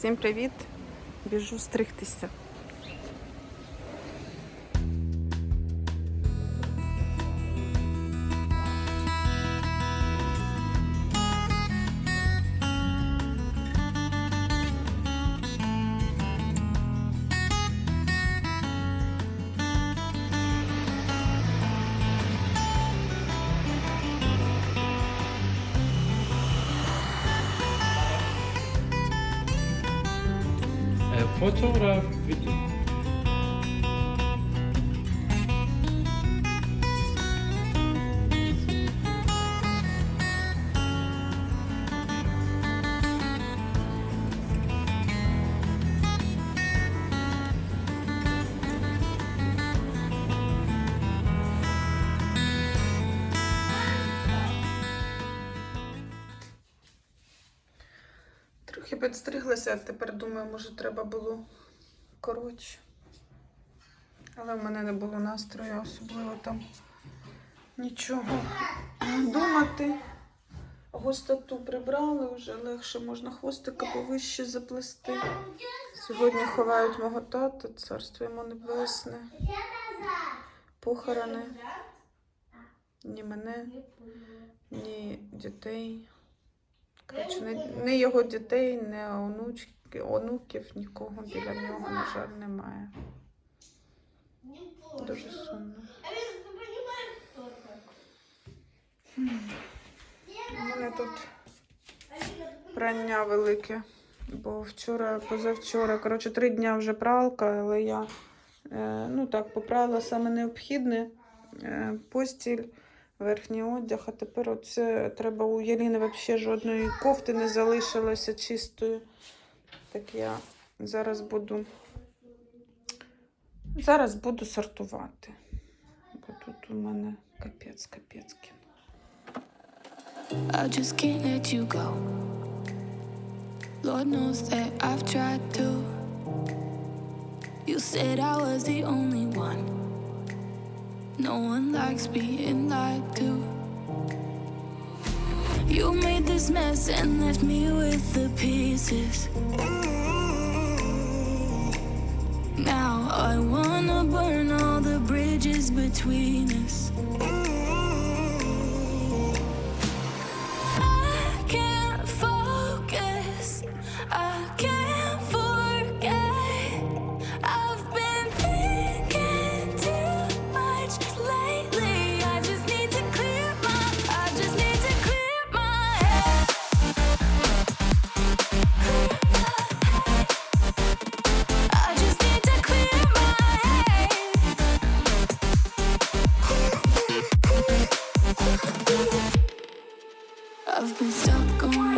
Всім привіт! Біжу стригтися. Підстриглася, а тепер думаю, може треба було коротше. Але в мене не було настрою, особливо там нічого думати. Густоту прибрали, вже легше можна хвостика повище заплести. Сьогодні ховають мого тата, царство йому небесне. Похорони. Ні мене, ні дітей. Коротше, не, не його дітей, не онучки, онуків, нікого біля нього, на жаль, немає. Дуже сумно. У мене тут прання велике, бо вчора, позавчора, коротше, три дня вже пралка, але я е, ну так, попрала саме необхідне е, постіль, верхній одяг, а тепер оце треба у Яліни взагалі жодної кофти не залишилося чистою. Так я зараз буду. Зараз буду сортувати. Бо тут у мене капець, капець кіно. I just can't let you go. Lord knows that I've tried to. You said I was the only one. No one likes being lied to. You made this mess and left me with the pieces. Now I wanna burn all the bridges between us. I've been stuck on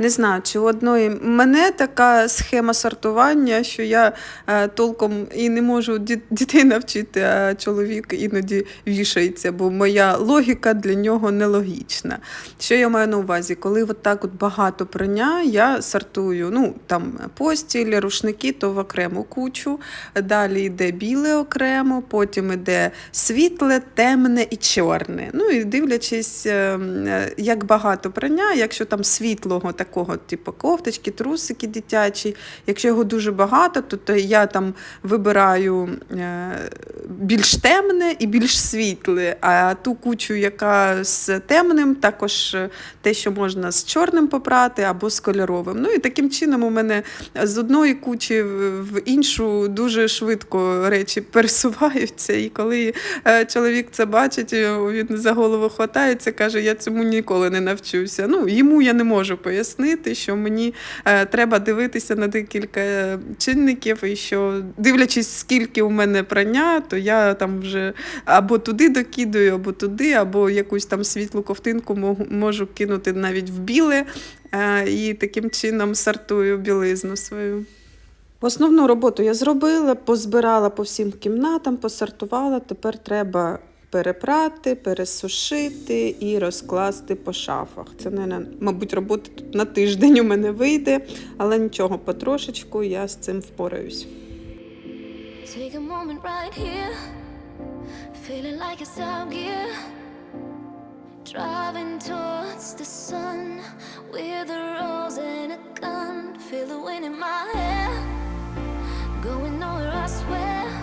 Не знаю, чи у одної мене така схема сортування, що я е, толком і не можу дітей навчити, а чоловік іноді вішається, бо моя логіка для нього нелогічна. Що я маю на увазі? Коли от так от багато прання, я сортую ну, там, постіль, рушники, то в окрему кучу. Далі йде біле окремо, потім йде світле, темне і чорне. Ну і дивлячись, е, е, як багато прання, якщо там світлого такого, типу кофточки, трусики дитячі, якщо його дуже багато, то, то я там вибираю е, більш темне і більш світле. А ту кучу, яка з темним, також е, те, що можна з чорним попрати або з кольоровим. Ну і таким чином у мене з одної кучі в іншу дуже швидко речі пересуваються. І коли е, чоловік це бачить, він за голову хватається, каже: Я цьому ніколи не навчуся. Ну, йому я не можу пояснити, що мені е, треба дивитися на декілька е, чинників, і що дивлячись, скільки у мене прання, то я там вже або туди докидаю, або туди, або якусь там світлу ковтинку можу кинути навіть в біле, е, і таким чином сортую білизну свою. Основну роботу я зробила, позбирала по всім кімнатам, посортувала. Тепер треба перепрати, пересушити і розкласти по шафах. Це, наверно, мабуть, робота тут на тиждень у мене вийде, але нічого, потрошечку я з цим впораюсь. Moment right the wind in my hair, going nowhere, I swear.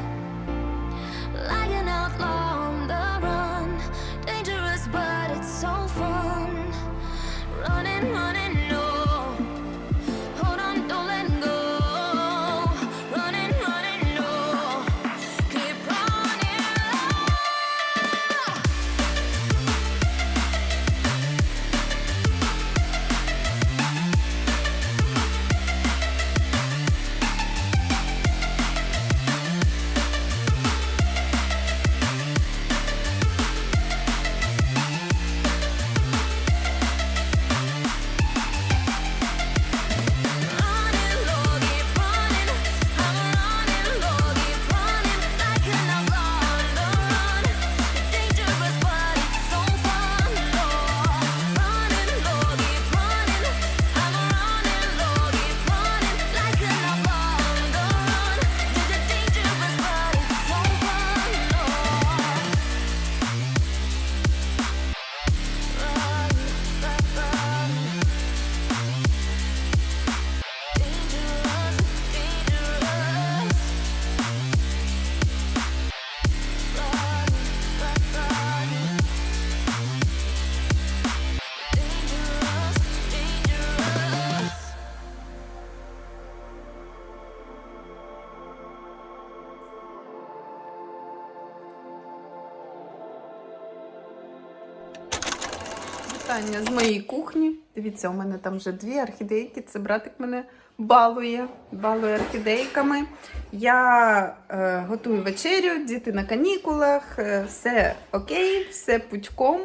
Вітання з моєї кухні. Дивіться, у мене там вже дві орхідейки. Це братик мене балує, балує орхідейками. Я е, готую вечерю, діти на канікулах, е, все окей, все пучком.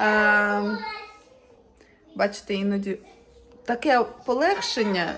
Е, бачите, іноді таке полегшення.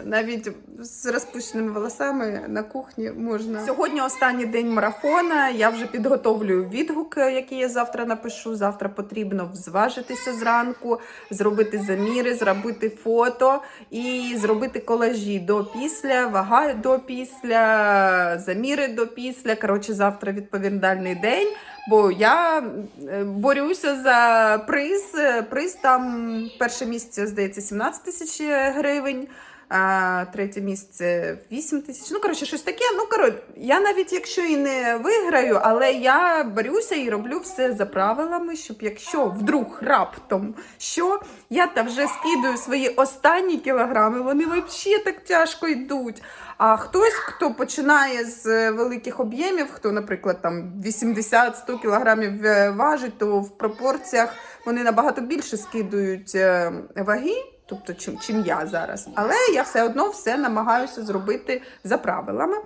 Е, Навіть з розпущеними волосами на кухні можна. Сьогодні останній день марафона. Я вже підготовлюю відгук, який я завтра напишу. Завтра потрібно зважитися зранку, зробити заміри, зробити фото і зробити колажі до після, вага до після, заміри до після. Коротше, завтра відповідальний день. Бо я е, борюся за приз. Приз там перше місце, здається, 17 тисяч гривень. А третє місце 8 тисяч. Ну, коротше, щось таке. Ну, коротше, я навіть якщо і не виграю, але я борюся і роблю все за правилами, щоб якщо вдруг раптом що, я та вже скидаю свої останні кілограми, вони взагалі так тяжко йдуть. А хтось, хто починає з великих об'ємів, хто, наприклад, там 80-100 кілограмів е, важить, то в пропорціях вони набагато більше скидують е, ваги. Тобто, чим, чим я зараз. Але я все одно все намагаюся зробити за правилами.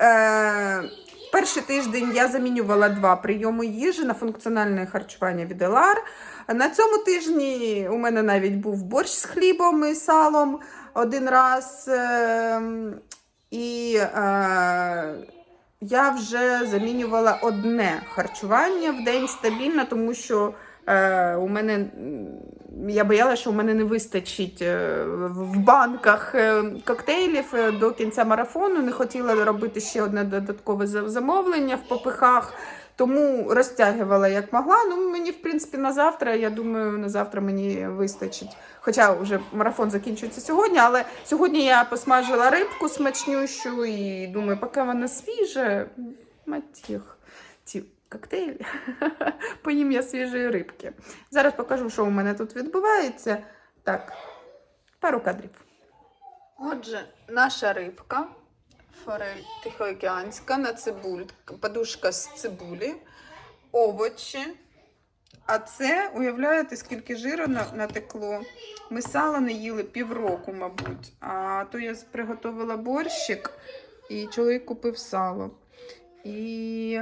Е, перший тиждень я замінювала два прийоми їжі на функціональне харчування від ЕЛАР. На цьому тижні у мене навіть був борщ з хлібом і салом один раз. ем, І е, я вже замінювала одне харчування в день стабільно, тому що е, у мене я боялася, що у мене не вистачить е, в банках е, коктейлів е, до кінця марафону. Не хотіла робити ще одне додаткове замовлення в попихах. Тому розтягувала як могла. Ну, мені, в принципі, на завтра, я думаю, на завтра мені вистачить. Хоча вже марафон закінчується сьогодні, але сьогодні я посмажила рибку смачнющу і думаю, поки вона мать їх, ці коктейлі, поїм я свіжої рибки. Зараз покажу, що у мене тут відбувається. Так, пару кадрів. Отже, наша рибка, форель тихоокеанська на цибуль, подушка з цибулі, овочі. А це, уявляєте, скільки жиру натекло. Ми сало не їли півроку, мабуть. А то я приготувала борщик, і чоловік купив сало. І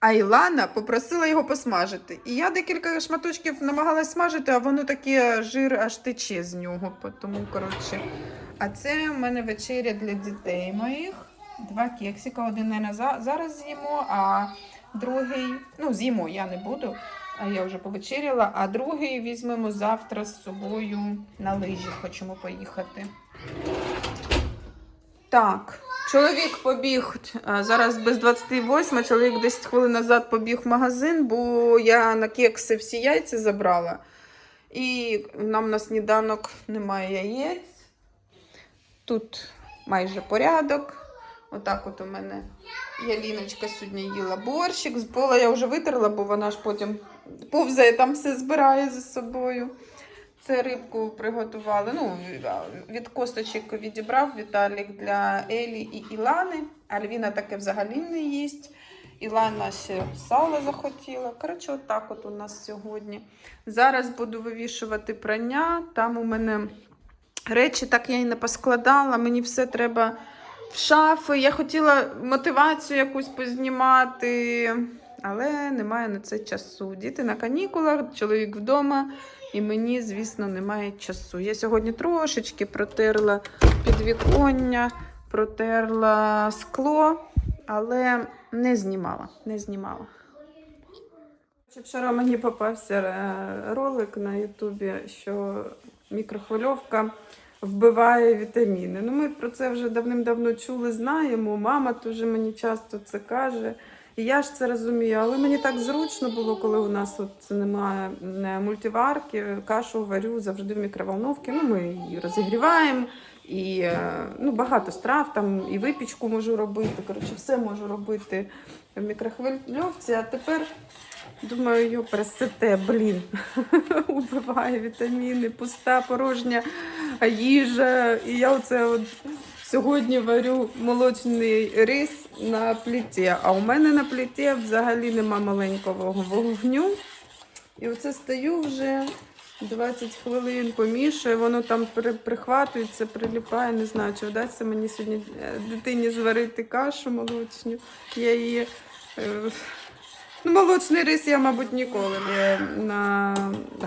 а Ілана попросила його посмажити. І я декілька шматочків намагалась смажити, а воно таке жир аж тече з нього. Тому, коротше. А це в мене вечеря для дітей моїх. Два кексика. Один не зараз з'їмо, а другий, ну, з'їмо я не буду, а я вже повечеряла, а другий візьмемо завтра з собою на лижі. Хочемо поїхати. Так, чоловік побіг зараз без 28, чоловік 10 хвилин назад побіг в магазин, бо я на кекси всі яйця забрала. І нам на сніданок немає яєць. Тут майже порядок. Отак от у мене Яліночка сьогодні їла борщик. З пола я вже витерла, бо вона ж потім повзає, там все збирає за собою. Це рибку приготували. Ну, від косточок відібрав Віталік для Елі і Ілани. Альвіна таке взагалі не їсть. Ілана ще сало захотіла. Коротше, отак от у нас сьогодні. Зараз буду вивішувати прання. Там у мене речі так я і не поскладала. Мені все треба в шафи. Я хотіла мотивацію якусь познімати, але немає на це часу. Діти на канікулах, чоловік вдома, і мені, звісно, немає часу. Я сьогодні трошечки протерла підвіконня, протерла скло, але не знімала. Не знімала. Вчора мені попався е, ролик на Ютубі, що мікрохвильовка вбиває вітаміни. Ну, ми про це вже давним-давно чули, знаємо. Мама теж мені часто це каже. І я ж це розумію, але мені так зручно було, коли у нас от немає е, мультиварки, кашу варю завжди в мікроволновці. Ну, ми її розігріваємо, і е, ну, багато страв, там і випічку можу робити. Коротше, все можу робити в мікрохвильовці. А тепер думаю, його пересете, блін, убиває вітаміни, пуста, порожня їжа. І я оце от сьогодні варю молочний рис на пліті. А у мене на пліті взагалі нема маленького вогню. І оце стою вже 20 хвилин, помішую, воно там при- прихватується, приліпає. Не знаю, чи вдасться мені сьогодні е, дитині зварити кашу молочну. Я її. е, Ну, молочний рис я, мабуть, ніколи на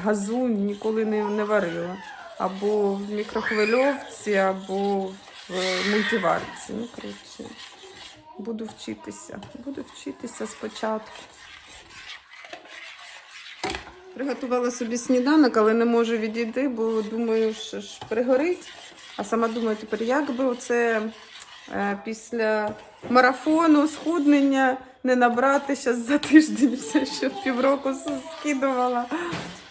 газу ніколи не, не варила. Або в мікрохвильовці, або в мультиварці. Ну, коротше, буду вчитися. Буду вчитися спочатку. Приготувала собі сніданок, але не можу відійти, бо думаю, що ж пригорить. А сама думаю, тепер як би оце е, після марафону, схуднення не набрати зараз за тиждень все, що півроку скидувала.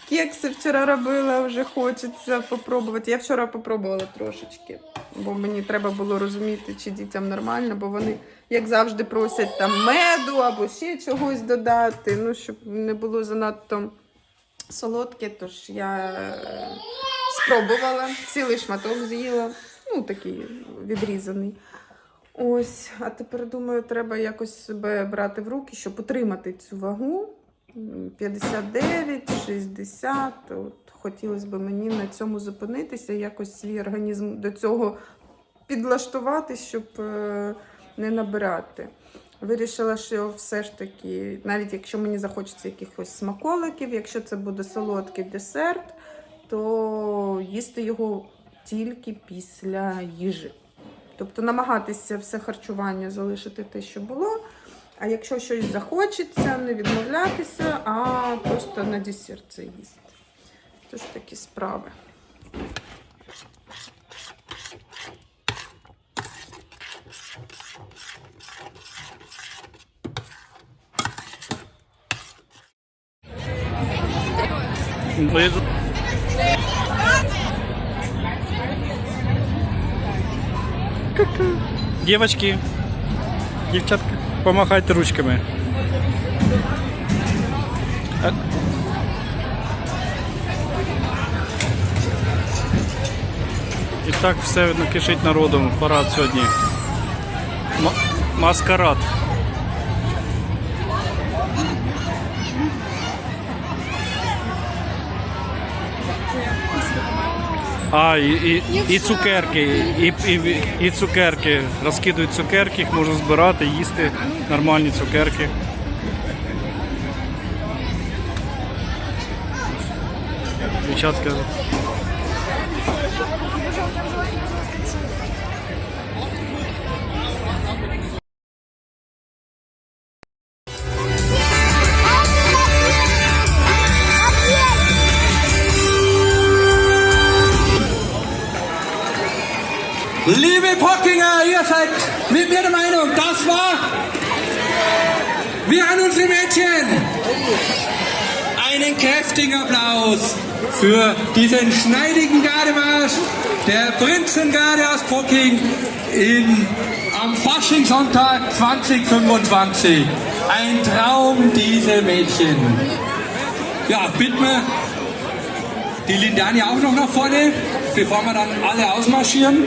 Кекси вчора робила, вже хочеться попробувати. Я вчора попробувала трошечки, бо мені треба було розуміти, чи дітям нормально, бо вони, як завжди, просять там меду або ще чогось додати, ну, щоб не було занадто солодке, тож я е, спробувала, цілий шматок з'їла, ну такий відрізаний. Ось, а тепер думаю, треба якось себе брати в руки, щоб утримати цю вагу. М, 59, 60. От хотілося б мені на цьому зупинитися, якось свій організм до цього підлаштувати, щоб е, не набирати. Вирішила, що все ж таки, навіть якщо мені захочеться якихось смаколиків, якщо це буде солодкий десерт, то їсти його тільки після їжі. Тобто намагатися все харчування залишити те, що було. А якщо щось захочеться, не відмовлятися, а просто на десерт це їсти. Тож такі справи. Дівчатки, дівчатка, Помахайте ручками. І так все кишить народом. Парад сьогодні. Маскарад. А, і, і, і цукерки, і, і, і цукерки. Розкидують цукерки, їх можна збирати, їсти нормальні цукерки. Дівчатка. Liebe Pockinger, ihr seid mit mir der Meinung, das war wir an unsere Mädchen. Einen kräftigen Applaus für diesen schneidigen Gardemarsch der Prinzengarde aus Pocking in, am Faschingssonntag 2025. Ein Traum, diese Mädchen. Ja, bitten wir die Lindani auch noch nach vorne, bevor wir dann alle ausmarschieren.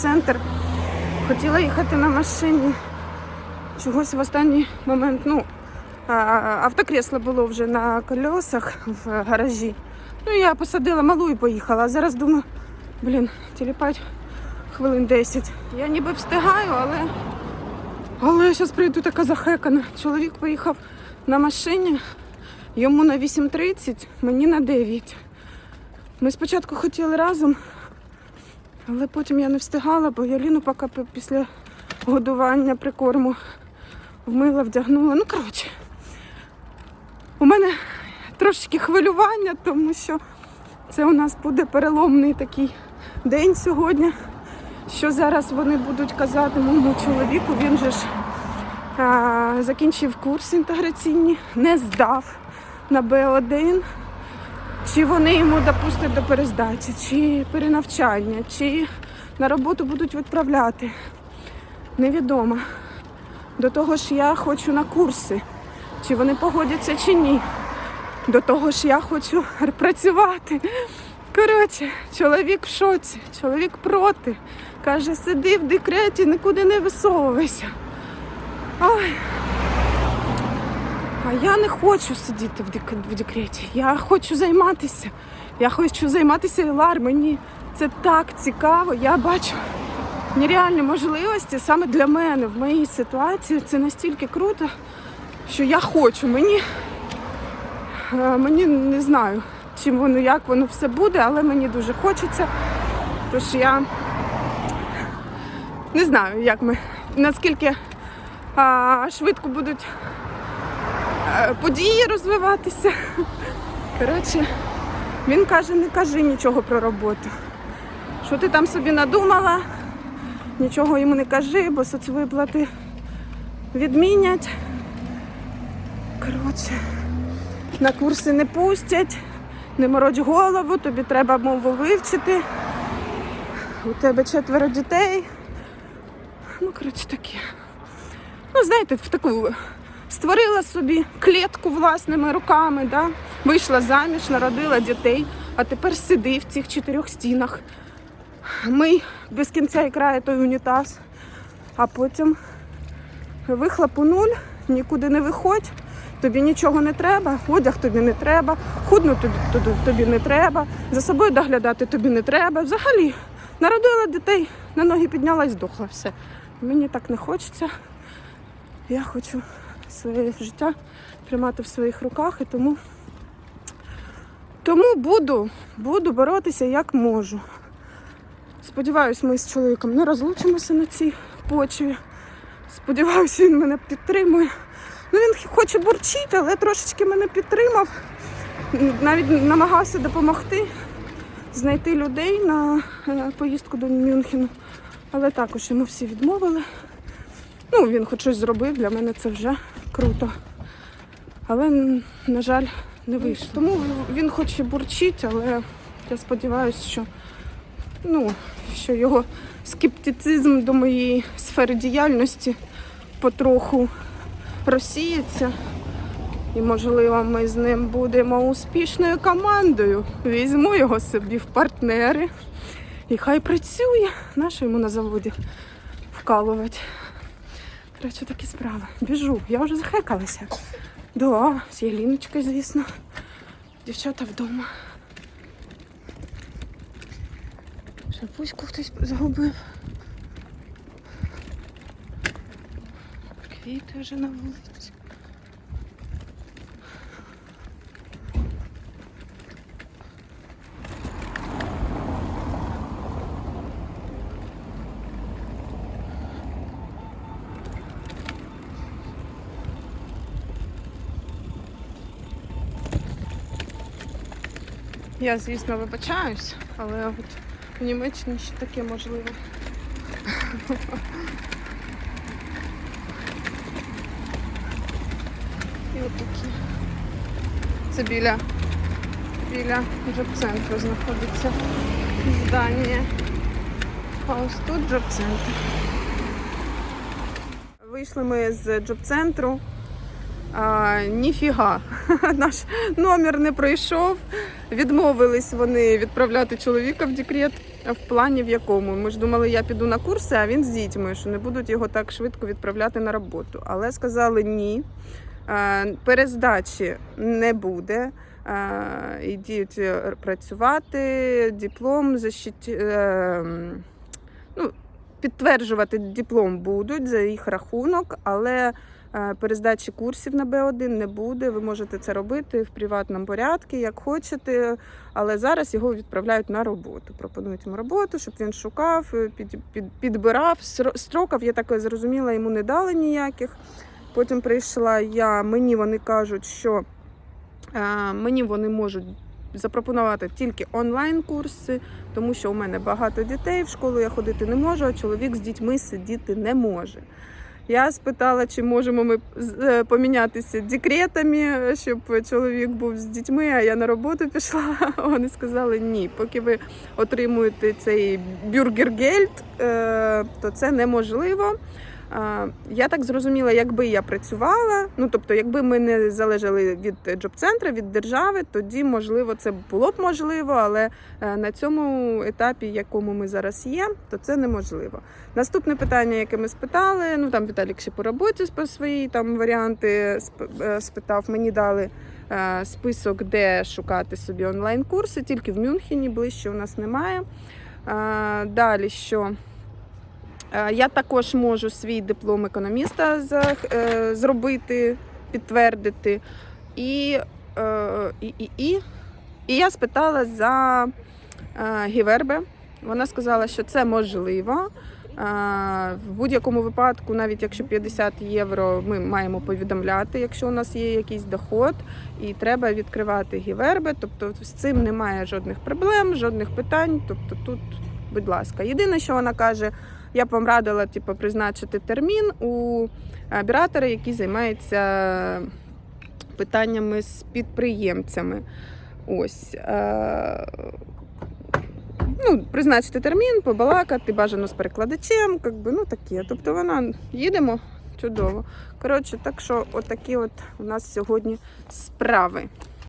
В джоб-центр. Хотіла їхати на машині. Чогось в останній момент, ну, автокресло було вже на колесах в гаражі. Ну, я посадила малу і поїхала. А зараз думаю, блін, тіліпать хвилин 10. Я ніби встигаю, але. Але я зараз прийду така захекана. Чоловік поїхав на машині, йому на 8.30, мені на 9. Ми спочатку хотіли разом, але потім я не встигала, бо я Ліну поки після годування прикорму вмила, вдягнула. Ну, коротше, у мене трошечки хвилювання, тому що це у нас буде переломний такий день сьогодні. Що зараз вони будуть казати моєму чоловіку, він же ж а, закінчив курс інтеграційний, не здав на Б1. Чи вони йому допустять до перездачі, чи перенавчання, чи на роботу будуть відправляти. Невідомо. До того ж я хочу на курси, чи вони погодяться, чи ні. До того ж я хочу працювати. Коротше, чоловік в шоці, чоловік проти. Каже, сиди в декреті, нікуди не висовуйся. Ой. А я не хочу сидіти в, дек- в декреті. Я хочу займатися. Я хочу займатися Елар. Мені це так цікаво. Я бачу нереальні можливості саме для мене в моїй ситуації. Це настільки круто, що я хочу. Мені, е, мені не знаю, чим воно, як воно все буде, але мені дуже хочеться. Тож я не знаю, як ми, наскільки а, швидко будуть події розвиватися. Коротше, він каже, не кажи нічого про роботу. Що ти там собі надумала, нічого йому не кажи, бо соцвиплати відмінять. Коротше, на курси не пустять, не морочь голову, тобі треба мову вивчити. У тебе четверо дітей. Ну, коротше, таке. Ну, знаєте, в таку створила собі клітку власними руками, да? вийшла заміж, народила дітей, а тепер сиди в цих чотирьох стінах. Мий без кінця і краю той унітаз, а потім вихлопу нуль, нікуди не виходь, тобі нічого не треба, одяг тобі не треба, худнути тобі, тобі не треба, за собою доглядати тобі не треба. Взагалі, народила дітей, на ноги підняла і здохла все. Мені так не хочеться. Я хочу своє життя тримати в своїх руках і тому, тому буду, буду боротися як можу. Сподіваюсь, ми з чоловіком не розлучимося на цій почві. Сподіваюсь, він мене підтримує. Ну, він хоче бурчити, але трошечки мене підтримав. Навіть намагався допомогти знайти людей на поїздку до Мюнхену. Але також йому всі відмовили. Ну, він хоч щось зробив, для мене це вже круто. Але, на жаль, не вийшло. Тому він хоч і бурчить, але я сподіваюся, що, ну, що його скептицизм до моєї сфери діяльності потроху розсіється. І, можливо, ми з ним будемо успішною командою. Візьму його собі в партнери. І хай працює. Нащо йому на заводі вкалувати? Коротше, такі справи. Біжу. Я вже захекалася. До з Єліночкою, звісно. Дівчата вдома. Шапуську хтось загубив. Квіти вже на вулиці. Я, звісно, вибачаюсь, але от в Німеччині ще таке можливо. І от такі. Це біля, біля джоб-центру знаходиться здання. А ось тут джоб-центр. Вийшли ми з джоб-центру. А, ніфіга, наш номер не пройшов. Відмовились вони відправляти чоловіка в декрет в плані в якому. Ми ж думали, я піду на курси, а він з дітьми, що не будуть його так швидко відправляти на роботу. Але сказали ні, перездачі не буде. Ідіть е, працювати, диплом защит... е, ну, підтверджувати диплом будуть за їх рахунок, але Перездачі курсів на Б1 не буде. Ви можете це робити в приватному порядку, як хочете. Але зараз його відправляють на роботу. Пропонують йому роботу, щоб він шукав, е, під, під, підбирав. Строків, я так зрозуміла, йому не дали ніяких. Потім прийшла я, мені вони кажуть, що е, мені вони можуть запропонувати тільки онлайн-курси, тому що у мене багато дітей, в школу я ходити не можу, а чоловік з дітьми сидіти не може. Я спитала, чи можемо ми е, помінятися декретами, щоб чоловік був з дітьми, а я на роботу пішла. Вони сказали ні. Поки ви отримуєте цей бюргергельд, е, то це неможливо. Я так зрозуміла, якби я працювала, ну тобто, якби ми не залежали від джоб-центру, від держави, тоді можливо це було б можливо, але е, на цьому етапі, якому ми зараз є, то це неможливо. Наступне питання, яке ми спитали, ну там Віталік ще по роботі по свої там варіанти е, спитав. Мені дали е, список, де шукати собі онлайн-курси, тільки в Мюнхені ближче у нас немає. Далі що? Е, Я також можу свій диплом економіста е, зробити, підтвердити. І, е, і, і, і, і я спитала за Гівербе. Вона сказала, що це можливо. В будь-якому випадку, навіть якщо 50 євро, ми маємо повідомляти, якщо у нас є якийсь доход, і треба відкривати гіверби. Тобто з цим немає жодних проблем, жодних питань. Тобто тут, будь ласка, єдине, що вона каже, я б вам радила типу, призначити термін у оператора, який займається питаннями з підприємцями. Ось. Е- ну, призначити термін, побалакати, бажано з перекладачем, как би, ну таке. Тобто вона їдемо чудово. Коротше, так що отакі от у нас сьогодні справи.